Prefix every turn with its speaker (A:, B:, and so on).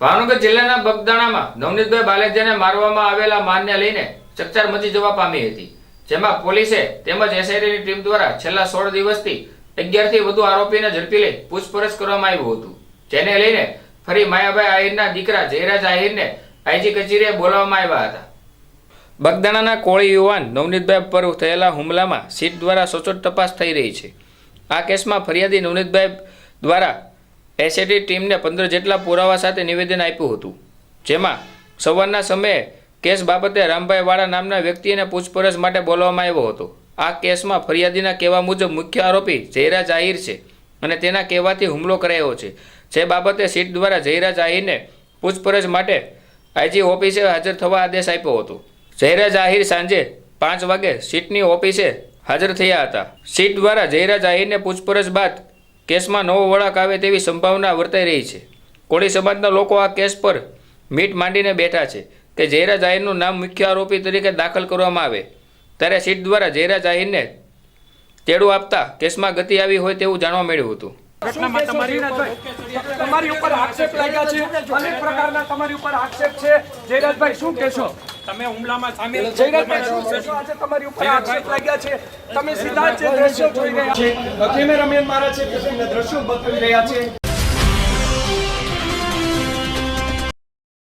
A: ભાવનગર જિલ્લાના બગદાણામાં નવનીતભાઈ બાલેજાને મારવામાં આવેલા મારને લઈને ચકચાર મચી જવા પામી હતી. જેમાં પોલીસે તેમજ એસઆઈટીની ટીમ દ્વારા છેલ્લા સોળ દિવસથી અગિયારથી વધુ આરોપીને ઝડપી લઈ પૂછપરછ કરવામાં આવ્યું હતું. જેને લઈને ફરી માયાભાઈ આહિરના દીકરા જયરાજ આહિરને આઈજી કચેરીએ બોલાવવામાં આવ્યા હતા. બગદાણાના કોળી યુવાન નવનીતભાઈ પર થયેલા હુમલામાં સીટ દ્વારા સચોટ તપાસ થઈ રહી છે. આ કેસમાં ફરિયાદી નવનીતભાઈ દ્વારા એસએટી ટીમને પંદર જેટલા પુરાવા સાથે નિવેદન આપ્યું હતું. જેમાં સવારના સમયે કેસ બાબતે રામભાઈ વાળા નામના વ્યક્તિને પૂછપરછ માટે બોલાવવામાં આવ્યો હતો. આ કેસમાં ફરિયાદીના કહેવા મુજબ મુખ્ય આરોપી જયરાજ આહિર છે અને તેના કહેવાથી હુમલો કરાયો છે. જે બાબતે સીટ દ્વારા જયરાજ જાહીરને પૂછપરછ માટે આઈજી ઓફિસે હાજર થવા આદેશ આપ્યો હતો. જયરાજ આહિર સાંજે પાંચ વાગે સીટની ઓફિસે હાજર થયા હતા. સીટ દ્વારા જયરાજ જાહીરને પૂછપરછ બાદ કેસમાં નવો વળાંક આવે તેવી સંભાવના વર્તાઈ રહી છે. કોળી સમાજના લોકો આ કેસ પર મીટ માંડીને બેઠા છે કે જયરા જાહેરનું નામ મુખ્ય આરોપી તરીકે દાખલ કરવામાં આવે. ત્યારે સીટ દ્વારા જયરા આહિરને તેડું આપતા કેસમાં ગતિ આવી હોય તેવું જાણવા મળ્યું હતું.
B: તમારી ઉપર આક્ષેપ લાગ્યા છે. અનેક પ્રકારના તમારી ઉપર આક્ષેપ છે. જયરાજભાઈ, શું કહેશો?
C: તમે હુમલામાં સામેલ
B: આજે તમારી ઉપર આક્ષેપ લાગ્યા છે. તમે સીધા જ જે દ્રશ્યો જોઈ રહ્યા છે. કેમેરામેન મારા છે કે તમને દ્રશ્યો બતાવી રહ્યા છે.